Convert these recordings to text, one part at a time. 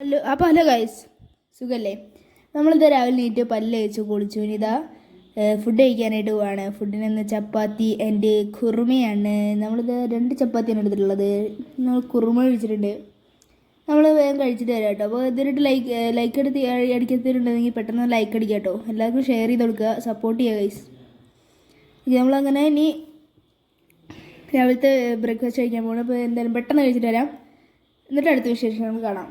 Hello അപ്പോൾ hello guys സുഖല്ലേ? നമ്മളിത് രാവിലെ നീറ്റ് പല്ല് കഴിച്ചു കുളിച്ചു. ഇനി ഇതാ ഫുഡ് കഴിക്കാനായിട്ട് പോവാണ്. ഫുഡിനെന്ന് ചപ്പാത്തി ആൻഡ് കുറുമയാണ്. നമ്മളിത് രണ്ട് ചപ്പാത്തിയാണ് എടുത്തിട്ടുള്ളത്. നമ്മൾ കുറുമ കഴിച്ചിട്ടുണ്ട്. നമ്മൾ വേഗം കഴിച്ചിട്ട് വരാം കേട്ടോ അപ്പോൾ ഇതിനായിട്ട് ലൈക്ക് ലൈക്ക് എടുത്ത് അടിക്കത്തിട്ടുണ്ടെങ്കിൽ പെട്ടെന്ന് ലൈക്ക് അടിക്കുക കേട്ടോ എല്ലാവർക്കും ഷെയർ ചെയ്ത് കൊടുക്കുക. സപ്പോർട്ട് ചെയ്യുക ഗൈസ് നമ്മളങ്ങനെ ഇനി രാവിലത്തെ ബ്രേക്ക്ഫാസ്റ്റ് കഴിക്കാൻ പോകണം അപ്പോൾ എന്തായാലും പെട്ടെന്ന് കഴിച്ചിട്ട് വരാം. എന്നിട്ട് അടുത്ത വിശേഷം നമുക്ക് കാണാം.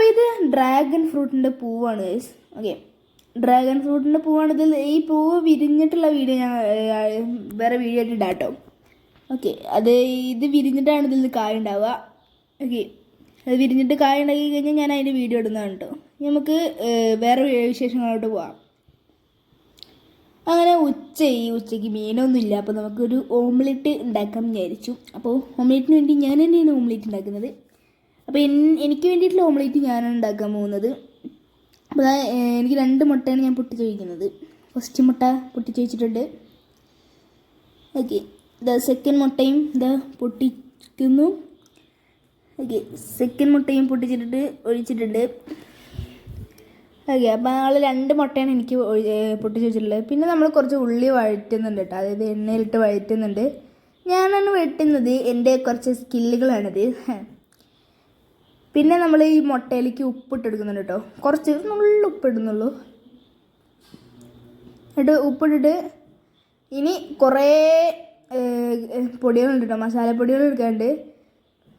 അപ്പോൾ ഇത് ഡ്രാഗൺ ഫ്രൂട്ടിന്റെ പൂവാണ് ഓക്കെ ഡ്രാഗൺ ഫ്രൂട്ടിന്റെ പൂവാണ് ഇതിൽ ഈ പൂവ് വിരിഞ്ഞിട്ടുള്ള വീഡിയോ ഞാൻ വേറെ വീഡിയോ ആയിട്ട് ഓക്കെ അത് ഇത് വിരിഞ്ഞിട്ടാണ് ഇതിൽ കായ ഉണ്ടാവുക ഓക്കെ അത് വിരിഞ്ഞിട്ട് കായ ഉണ്ടാക്കി കഴിഞ്ഞാൽ ഞാൻ അതിന്റെ വീഡിയോ ഇടുന്നതാണ് കേട്ടോ നമുക്ക് വേറെ വിശേഷങ്ങളോട്ട് പോവാം. അങ്ങനെ ഉച്ചയായി ഉച്ചയ്ക്ക് മീനൊന്നുമില്ല അപ്പോൾ നമുക്കൊരു ഓംലെറ്റ് ഉണ്ടാക്കാൻ വിചാരിച്ചു. അപ്പോൾ ഓംലെറ്റിന് വേണ്ടി ഞാൻ തന്നെയാണ് ഓംലെറ്റ് ഉണ്ടാക്കുന്നത് അപ്പോൾ എനിക്ക് വേണ്ടിയിട്ടുള്ള ഓംലേറ്റ് ഞാനാണ് ഉണ്ടാക്കാൻ പോകുന്നത്. അപ്പോൾ ദാ, എനിക്ക് രണ്ട് മുട്ടയാണ് ഞാൻ പൊട്ടിച്ച് വയ്ക്കുന്നത് ഫസ്റ്റ് മുട്ട പൊട്ടിച്ച് വെച്ചിട്ടുണ്ട് ഓക്കെ ദ സെക്കൻഡ് മുട്ടയും ഇതാ പൊട്ടിക്കുന്നു. ഓക്കെ സെക്കൻഡ് മുട്ടയും പൊട്ടിച്ചിട്ടിട്ട് ഒഴിച്ചിട്ടുണ്ട്. ഓക്കെ അപ്പോൾ നമ്മൾ രണ്ട് മുട്ടയാണ് എനിക്ക് പൊട്ടിച്ച് വെച്ചിട്ടുള്ളത് പിന്നെ നമ്മൾ കുറച്ച് ഉള്ളി വഴറ്റുന്നുണ്ട് കേട്ടോ. അതായത് എണ്ണയിലിട്ട് വഴറ്റുന്നുണ്ട്. ഞാനാണ് വെട്ടുന്നത് എന്റെ കുറച്ച് സ്കില്ലുകളാണിത്. പിന്നെ നമ്മൾ ഈ മുട്ടയിലേക്ക് ഉപ്പിട്ടെടുക്കുന്നുണ്ട് കേട്ടോ. കുറച്ച് നുള്ളിൽ ഉപ്പിടുന്നുള്ളൂ. എന്നിട്ട് ഉപ്പിട്ടിട്ട് ഇനി കുറേ പൊടികളുണ്ട് കേട്ടോ. മസാലപ്പൊടികൾ എടുക്കാണ്ട്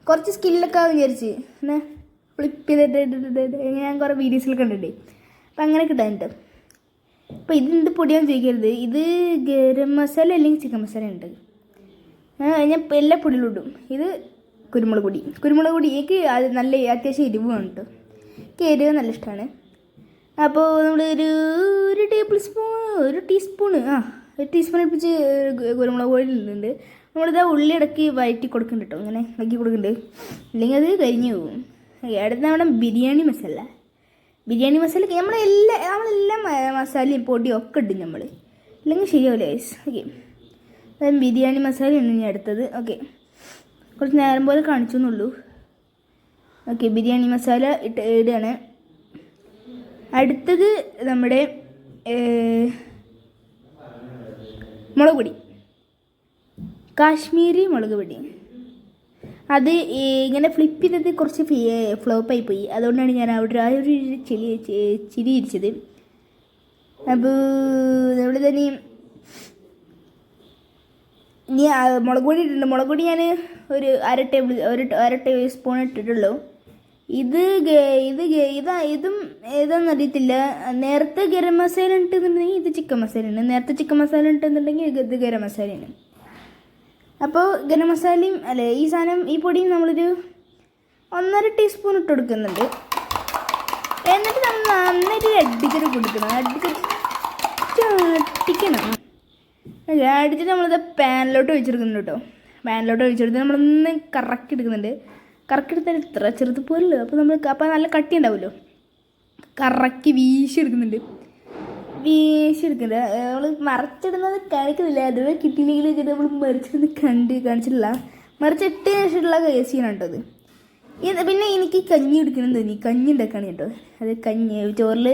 കുറച്ച് സ്കില്ലൊക്കെ വിചാരിച്ച്. പിന്നെ ഫ്ലിപ്പ് ചെയ്തിട്ട് ഞാൻ കുറേ വീഡിയോസിലൊക്കെ കണ്ടിട്ടേ. അപ്പം അങ്ങനെ കിട്ടാനുണ്ട് അപ്പോൾ ഇതെന്ത് പൊടിയാണ് ചോദിക്കരുത് ഇത് ഗരം മസാല അല്ലെങ്കിൽ ചിക്കൻ മസാല ഉണ്ട്. ഞാൻ എല്ലാ പൊടിയിലും ഇടും. ഇത് കുരുമുളക് പൊടി. കുരുമുളക് പൊടി എനിക്ക് അത് നല്ല അത്യാവശ്യം എരിവുണ്ട്. എനിക്ക് എരിവ് നല്ല ഇഷ്ടമാണ് അപ്പോൾ നമ്മൾ ഒരു ഒരു ടേബിൾ സ്പൂൺ ഒരു ടീസ്പൂണ് ആ ഒരു ടീസ്പൂൺ അടുപ്പിച്ച് കുരുമുളക് പൊടി ഇടുന്നുണ്ട്. നമ്മളിതാ ഉള്ളി ഇടയ്ക്ക് വഴറ്റി കൊടുക്കുന്നുണ്ട് കേട്ടോ ഇങ്ങനെ ഇളക്കി കൊടുക്കുന്നുണ്ട്. ഇല്ലെങ്കിൽ അത് കരിഞ്ഞു പോകും. അടുത്ത നമ്മുടെ ബിരിയാണി മസാല. ബിരിയാണി മസാല നമ്മളെല്ലാം നമ്മളെല്ലാം മസാലയും പൊടിയും ഒക്കെ ഇടും നമ്മൾ ഇല്ലെങ്കിൽ ശരിയാവില്ല ഓക്കെ ബിരിയാണി മസാലയാണ് ഇനി അടുത്തത്. ഓക്കെ കുറച്ച് നേരം പോലെ കാണിച്ചു എന്നുള്ളൂ ഓക്കെ ബിരിയാണി മസാല ഇട്ട് ഇടുകയാണ് അടുത്തത് നമ്മുടെ മുളക് പൊടി. കാശ്മീരി മുളക് പൊടി. അത് ഇങ്ങനെ ഫ്ലിപ്പ് ചെയ്തത് കുറച്ച് ഫ്ലോപ്പായി പോയി. അതുകൊണ്ടാണ് ഞാൻ അവിടെ ആ ഒരു ചിരി ചിരി ഇരിച്ചത്. അപ്പോൾ നമ്മൾ തന്നെ ഇനി മുളക് പൊടി ഇട്ടിട്ടുണ്ട്. മുളക് പൊടി ഞാൻ ഒരു അര ടേബിൾ ഒരു അര ടേബിൾ സ്പൂൺ ഇട്ടിട്ടുള്ളൂ. ഇത് ഇത് ഇതാ ഇതും ഏതാണെന്ന് അറിയത്തില്ല. നേരത്തെ ഗരം മസാല ഇട്ടെന്നുണ്ടെങ്കിൽ ഇത് ചിക്കൻ മസാലയാണ് നേരത്തെ ചിക്കൻ മസാല ഇട്ടെന്നുണ്ടെങ്കിൽ ഇത് ഗരം മസാലയാണ് അപ്പോൾ ഗരം മസാലയും അല്ലേ ഈ സാധനം ഈ പൊടിയും നമ്മളൊരു ഒന്നര ടീസ്പൂൺ ഇട്ട് കൊടുക്കുന്നുണ്ട്. എന്നിട്ട് നമ്മൾ നന്നായിട്ട് അടിച്ചിട്ട് കൊടുക്കണം. അടിച്ചിട്ട് അടിക്കണം. അടിച്ചിട്ട് നമ്മളിത് പാനിലോട്ട് ഒഴിച്ചെടുക്കുന്നുണ്ട് കേട്ടോ. പാനിലോട്ട് ഒഴിച്ചെടുത്ത് നമ്മളൊന്ന് കറക്കി എടുക്കുന്നുണ്ട്. കറക്കി എടുത്താൽ ഇത്ര ചെറുത് പോരല്ലോ അപ്പോൾ നമ്മൾ അപ്പോൾ നല്ല കട്ടി ഉണ്ടാവുമല്ലോ. കറക്കി വീശിയെടുക്കുന്നുണ്ട്. വീശിയെടുക്കുന്നുണ്ട്. നമ്മൾ മറച്ചിടുന്നത് കാണിക്കുന്നില്ല അതുവരെ കിട്ടിയില്ലെങ്കിൽ നമ്മൾ മറിച്ചിടുന്നത് കണ്ട് കാണിച്ചിട്ടില്ല. മറിച്ചിട്ടതിന് ശേഷമുള്ള സീനാണ് കേട്ടോ അത് പിന്നെ എനിക്ക് കഞ്ഞി കുടിക്കണം തോന്നി. കഞ്ഞി ഉണ്ടാക്കാണ് കേട്ടോ. അത് കഞ്ഞി ചോറിൽ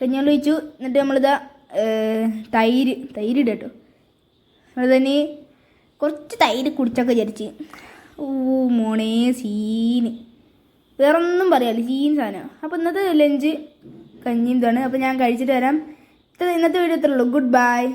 കഞ്ഞി കൊണ്ട് ഒഴിച്ചു. എന്നിട്ട് നമ്മളിതാ തൈര് തൈര് ഇടാം കേട്ടോ. അത് തന്നെ കുറച്ച് തൈര് കുടിച്ചൊക്കെ വിചാരിച്ച്. ഓ മോണേ സീന്. വേറൊന്നും പറയാല്ല സീൻ സാധനം. അപ്പോൾ ഇന്നത്തെ ലഞ്ച് കഞ്ഞിയും ഇതാണ്. അപ്പോൾ ഞാൻ കഴിച്ചിട്ട് വരാം. ഇത്ര ഇന്നത്തെ വീഡിയോ ഇത്രയുള്ളൂ ഗുഡ് ബൈ